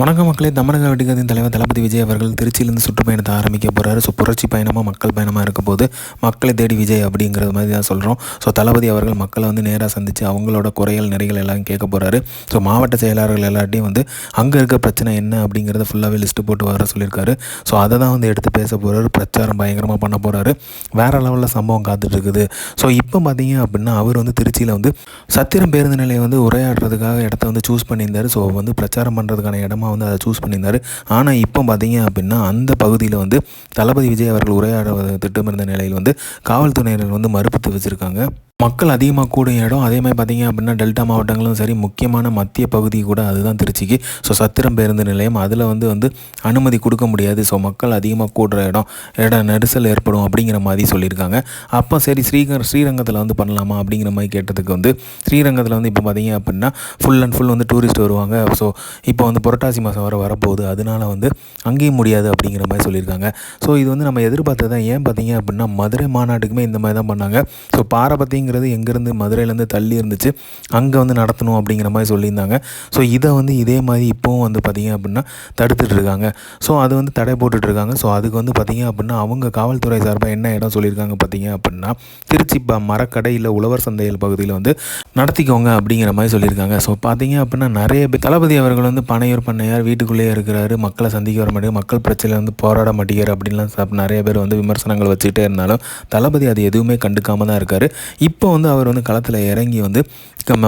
வணக்கம் மக்களே தமிழக வெடிக்கத்தின் தலைவர் தளபதி விஜய் அவர்கள் திருச்சியிலேருந்து சுற்றுப்பயணத்தை ஆரம்பிக்க போகிறாரு ஸோ புரட்சி பயணமாக மக்கள் பயணமாக இருக்க போது மக்களை தேடி விஜய் அப்படிங்கிறது மாதிரி தான் சொல்கிறோம் ஸோ தளபதி அவர்கள் மக்களை வந்து நேராக சந்தித்து அவங்களோட குறைகள் நிறைகள் எல்லாம் கேட்க போகிறாரு ஸோ மாவட்ட செயலாளர்கள் எல்லாட்டையும் வந்து அங்கே இருக்க பிரச்சனை என்ன அப்படிங்கிறத ஃபுல்லாகவே லிஸ்ட்டு போட்டு வர சொல்லியிருக்காரு. ஸோ அதை தான் வந்து எடுத்து பேச போகிறாரு பிரச்சாரம் பயங்கரமாக பண்ண போகிறாரு வேறு லெவலில் சம்பவம் காத்துட்ருக்குது. ஸோ இப்போ பார்த்தீங்க அப்படின்னா அவர் வந்து திருச்சியில் வந்து சத்திரம் பேருந்து நிலையை வந்து உரையாடுறதுக்காக இடத்த வந்து சூஸ் பண்ணியிருந்தார். ஸோ வந்து பிரச்சாரம் பண்ணுறதுக்கான இடமா வந்து அதை சூஸ் பண்ணியிருந்தார். ஆனால் இப்போ பார்த்தீங்க அப்படின்னா அந்த பகுதியில் வந்து தளபதி விஜய் அவர்கள் உரையாட திட்டமிருந்த நிலையில் வந்து காவல்துறையினர் வந்து மறுப்பு தெரிவிச்சிருக்காங்க. மக்கள் அதிகமாக கூடும் இடம். அதே மாதிரி பார்த்தீங்க அப்படின்னா டெல்டா மாவட்டங்களும் சரி முக்கியமான மத்திய பகுதி கூட அதுதான் திருச்சிக்கு. ஸோ சத்திரம் பேருந்து நிலையம். அதில் வந்து வந்து அனுமதி கொடுக்க முடியாது. ஸோ மக்கள் அதிகமாக கூடுற இடம் இடம் நெரிசல் ஏற்படும் அப்படிங்கிற மாதிரி சொல்லியிருக்காங்க. அப்போ சரி ஸ்ரீகர் ஸ்ரீரங்கத்தில் வந்து பண்ணலாமா அப்படிங்கிற மாதிரி கேட்டதுக்கு வந்து ஸ்ரீரங்கத்தில் வந்து இப்போ பார்த்தீங்க அப்படின்னா ஃபுல் அண்ட் ஃபுல் வந்து டூரிஸ்ட் வருவாங்க. ஸோ இப்போ வந்து புரட்டாசி மாதம் வர வரப்போகுது. அதனால வந்து அங்கேயும் முடியாது அப்படிங்கிற மாதிரி சொல்லியிருக்காங்க. ஸோ இது வந்து நம்ம எதிர்பார்த்தது தான். ஏன் பார்த்தீங்க அப்படின்னா மதுரை மாநாட்டுக்குமே இந்த மாதிரி தான் பண்ணாங்க. ஸோ பாரபத்திங்கிற அப்படிங்கிறது எங்கேருந்து மதுரையிலேருந்து தள்ளி இருந்துச்சு அங்கே வந்து நடத்தணும் அப்படிங்கிற மாதிரி சொல்லியிருந்தாங்க. ஸோ இதை வந்து இதே மாதிரி இப்போவும் வந்து பார்த்திங்க அப்படின்னா தடுத்துட்டு இருக்காங்க. ஸோ அது வந்து தடை போட்டுட்ருக்காங்க ஸோ அதுக்கு வந்து பார்த்திங்க அப்படின்னா அவங்க காவல்துறை சார்பாக என்ன இடம் சொல்லியிருக்காங்க பார்த்தீங்க அப்படின்னா திருச்சி ப மரக்கடை இல்லை உழவர் சந்தையில் பகுதியில் வந்து நடத்திக்கோங்க அப்படிங்கிற மாதிரி சொல்லியிருக்காங்க. ஸோ பார்த்தீங்க அப்படின்னா நிறைய பேர் தளபதி அவர்கள் வந்து பனையூர் பண்ணையார் வீட்டுக்குள்ளேயே இருக்கிறாரு. மக்களை சந்திக்க வர மாட்டேங்க மக்கள் பிரச்சனை வந்து போராட மாட்டேங்கிறார் அப்படின்லாம் நிறைய பேர் வந்து விமர்சனங்கள் வச்சுக்கிட்டே இருந்தாலும் தளபதி அது எதுவுமே கண்டுக்காம தான் இருக்கார். இப்போ இப்போ வந்து அவர் வந்து களத்தில் இறங்கி வந்து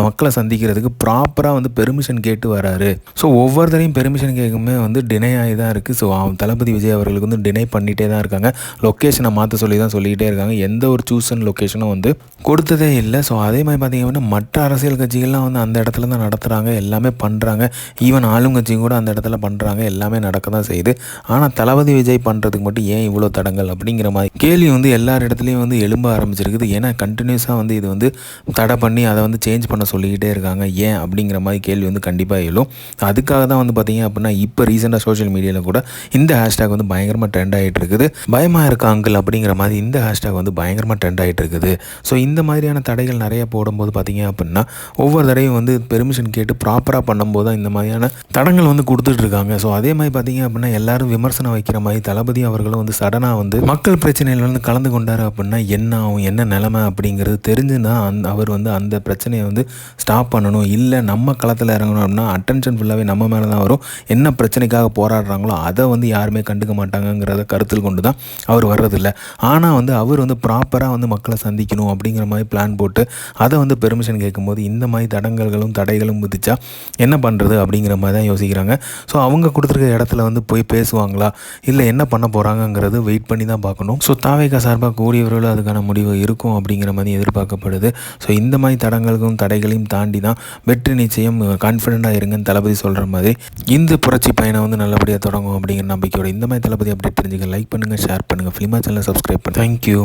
மக்களை சந்திக்கிறதுக்கு ப்ராப்பராக வந்து பெர்மிஷன் கேட்டு வராரு. ஸோ ஒவ்வொருத்தரையும் பெர்மிஷன் கேட்குமே வந்து டினை ஆகி தான் இருக்குது ஸோ தளபதி விஜய் அவர்களுக்கு வந்து டினை பண்ணிகிட்டே தான் இருக்காங்க. லொக்கேஷனை மாற்ற சொல்லி தான் சொல்லிக்கிட்டே இருக்காங்க. எந்த ஒரு சூசன் லொக்கேஷனும் வந்து கொடுத்ததே இல்லை. ஸோ அதே மாதிரி பார்த்திங்க அப்படின்னா மற்ற அரசியல் கட்சிகள்லாம் வந்து அந்த இடத்துல தான் நடத்துகிறாங்க எல்லாமே பண்ணுறாங்க ஈவன் ஆளுங்கட்சியும் கூட அந்த இடத்துல பண்ணுறாங்க எல்லாமே நடக்க தான் செய்யுது. ஆனால் தளபதி விஜய் பண்ணுறதுக்கு மட்டும் ஏன் இவ்வளோ தடங்கள் அப்படிங்கிற மாதிரி கேள்வி வந்து எல்லார் இடத்துலையும் வந்து எழும்ப ஆரம்பிச்சிருக்குது. ஏன்னா கண்டினியூஸாக வந்து இது வந்து தடை பண்ணி அதை வந்து சேஞ்ச் பண்ண சொல்லிக்கிட்டே இருக்காங்க. ஏன் அப்படிங்கிற மாதிரி கேள்வி வந்து கண்டிப்பாக எழும். அதுக்காக தான் வந்து பார்த்தீங்க அப்படின்னா இப்போ ரீசெண்டாக சோஷியல் மீடியாவில் கூட இந்த ஹேஷ்டேக் வந்து பயங்கரமாக ட்ரெண்ட் ஆகிட்டு இருக்குது. பயமாக இருக்க அங்கிள் அப்படிங்கிற மாதிரி இந்த ஹேஷ்டேக் வந்து பயங்கரமாக ட்ரெண்ட் ஆகிட்டு இருக்குது. ஸோ இந்த மாதிரியான தடைகள் நிறைய போடும்போது பார்த்தீங்க அப்படின்னா ஒவ்வொரு தடையும் வந்து பெர்மிஷன் கேட்டு ப்ராப்பராக பண்ணும்போது தான் இந்த மாதிரியான தடங்கள் வந்து கொடுத்துட்ருக்காங்க ஸோ அதே மாதிரி பார்த்தீங்க அப்படின்னா எல்லாரும் விமர்சனம் வைக்கிற மாதிரி தளபதி அவர்களும் வந்து சடனாக வந்து மக்கள் பிரச்சனையில் வந்து கலந்து கொண்டார் அப்படின்னா என்ன ஆகும் என்ன நிலமை அப்படிங்கிறது தெரிஞ்சுன்னா அந் அவர் வந்து அந்த பிரச்சனையை வந்து ஸ்டாப் பண்ணணும். இல்லை நம்ம களத்தில் இறங்கணும் அப்படின்னா அட்டென்ஷன் ஃபுல்லாகவே நம்ம மேலே தான் வரும். என்ன பிரச்சனைக்காக போராடுறாங்களோ அதை வந்து யாருமே கண்டுக்க மாட்டாங்கங்கிறத கருத்தில் கொண்டு தான் அவர் வர்றதில்ல. ஆனால் வந்து அவர் வந்து ப்ராப்பராக வந்து மக்களை சந்திக்கணும் அப்படிங்கிற மாதிரி பிளான் போட்டு அதை வந்து பெர்மிஷன் கேட்கும்போது இந்த மாதிரி தடங்கல்களும் தடைகளும் முதிச்சா என்ன பண்ணுறது அப்படிங்கிற மாதிரி தான் யோசிக்கிறாங்க. ஸோ அவங்க கொடுத்துருக்க இடத்துல வந்து போய் பேசுவாங்களா? இல்லை என்ன பண்ண போகிறாங்கங்கிறது வெயிட் பண்ணி தான் பார்க்கணும். ஸோ தாவேகா சார்பாக கூடியவர்களும் அதுக்கான முடிவு இருக்கும் அப்படிங்கிற மாதிரி எதிர்பார்க்கப்படுது. ஸோ இந்த மாதிரி தடங்களுக்கும் தடைகளையும் தாண்டி தான் வெற்றி நிச்சயம் கான்ஃபிடென்ட்டாக இருங்கன்னு தளபதி சொல்கிற மாதிரி இந்த புரட்சி பயணம் வந்து நல்லபடியாக தொடங்கும் அப்படிங்கிற நம்பிக்கையோட இந்த மாதிரி தளபதி அப்டேட் தெரிஞ்சுக்க லைக் பண்ணுங்கள் ஷேர் பண்ணுங்கள் ஃபிலிமா சேனல் சப்ஸ்கிரைப் பண்ணுங்கள் தேங்க்யூ